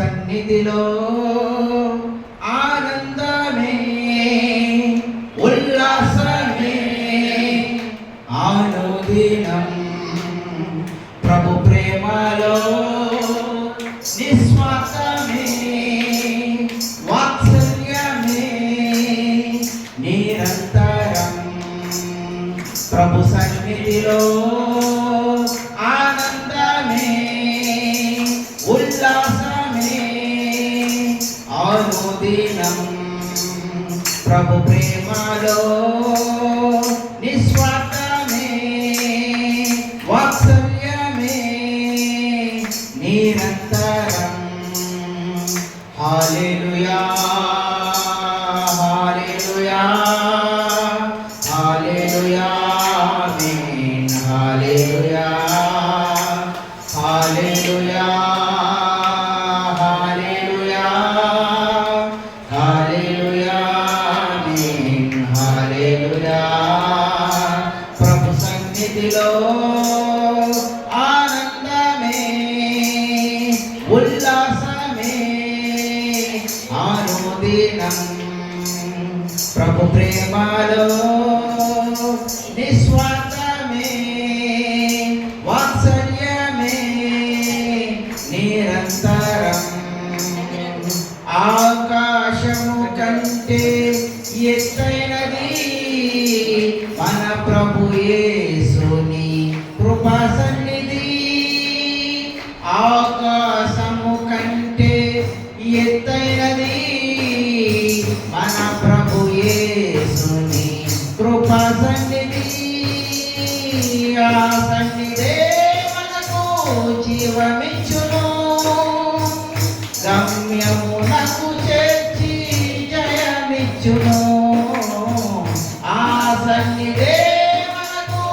సన్నిధిలో ఆనందమే ఉల్లాసమే ఆనుదినం. ప్రభు ప్రేమలో నిస్వాసమే వాత్సల్యమే నిరంతరం. ప్రభు సన్నిధిలో అనుదినం ప్రభు ప్రేమలో నిస్వార్థమే వాత్సల్యమే నిరంతరం. హాలేలుయా సన్నిధిలో ఆనందమే ఉల్లాసమే ఆనుదినం ప్రభు ప్రేమలో నిస్వార్థమే వాత్సల్యమే నిరంతరం. ఆకాశము కంటే ఎత్తైనది మన ప్రభు యేసుని కృపా సన్నిధి ఆకాశము కంటే ఎత్తైనది మన ప్రభు యేసుని కృపా సన్నిధి ఆ సన్నిధే మనకు జీవమిచ్చును. గమ్యమునకు చేర్చి జయమిచ్చును. ఆ సన్నిధే మనకు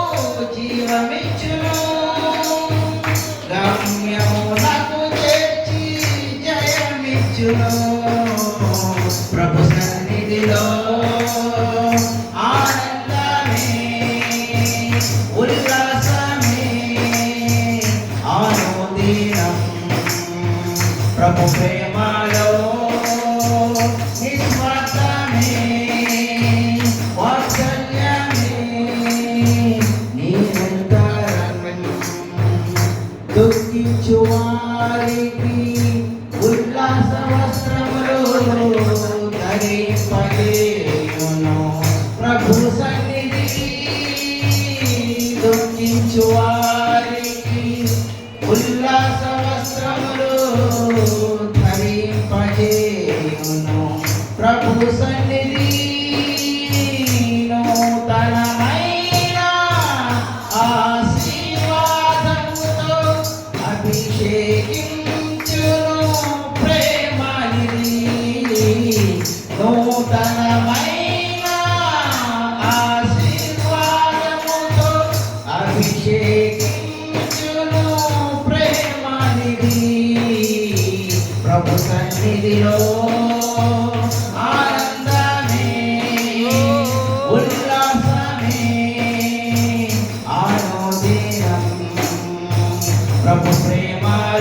ప్రభు ప్రేమలో నిస్వార్థమే వాత్సల్యమే నిరంతరం దుఃఖించు వారికి ఉల్లాస వస్త్రములు ధరింపజేయును ప్రభు సన్నిధి దుఃఖించు వారికి ఉల్లాస ప్రభు సన్నిధి. Rambo Prema